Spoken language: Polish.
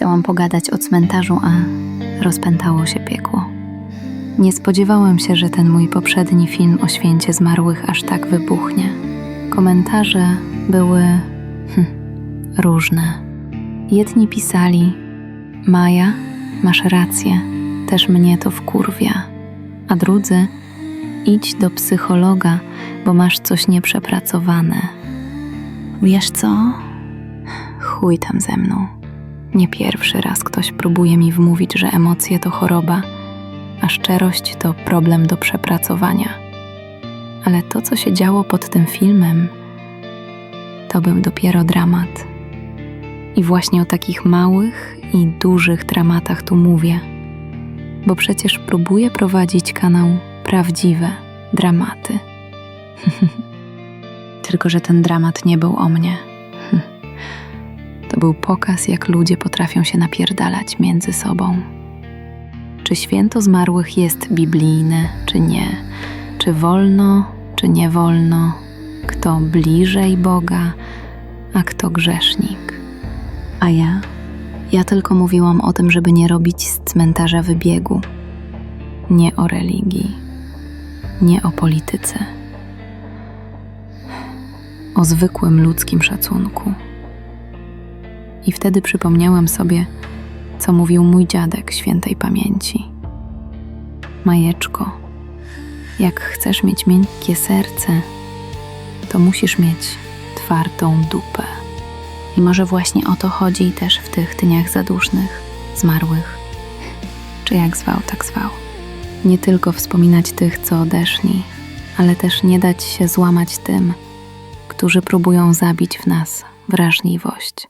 Chciałam pogadać o cmentarzu, a rozpętało się piekło. Nie spodziewałam się, że ten mój poprzedni film o święcie zmarłych aż tak wybuchnie. Komentarze były hm, różne. Jedni pisali: Maja, masz rację, też mnie to wkurwia. A drudzy: Idź do psychologa, bo masz coś nieprzepracowane. Wiesz co? Chuj tam ze mną. Nie pierwszy raz ktoś próbuje mi wmówić, że emocje to choroba, a szczerość to problem do przepracowania. Ale to, co się działo pod tym filmem, to był dopiero dramat. I właśnie o takich małych i dużych dramatach tu mówię, bo przecież próbuję prowadzić kanał Prawdziwe Dramaty. Tylko, że ten dramat nie był o mnie. To był pokaz, jak ludzie potrafią się napierdalać między sobą. Czy święto zmarłych jest biblijne, czy nie? Czy wolno, czy nie wolno? Kto bliżej Boga, a kto grzesznik? A ja? Ja tylko mówiłam o tym, żeby nie robić z cmentarza wybiegu. Nie o religii, nie o polityce. O zwykłym ludzkim szacunku. I wtedy przypomniałam sobie, co mówił mój dziadek świętej pamięci. Majeczko, jak chcesz mieć miękkie serce, to musisz mieć twardą dupę. I może właśnie o to chodzi też w tych dniach zadusznych, zmarłych, czy jak zwał, tak zwał. Nie tylko wspominać tych, co odeszli, ale też nie dać się złamać tym, którzy próbują zabić w nas wrażliwość.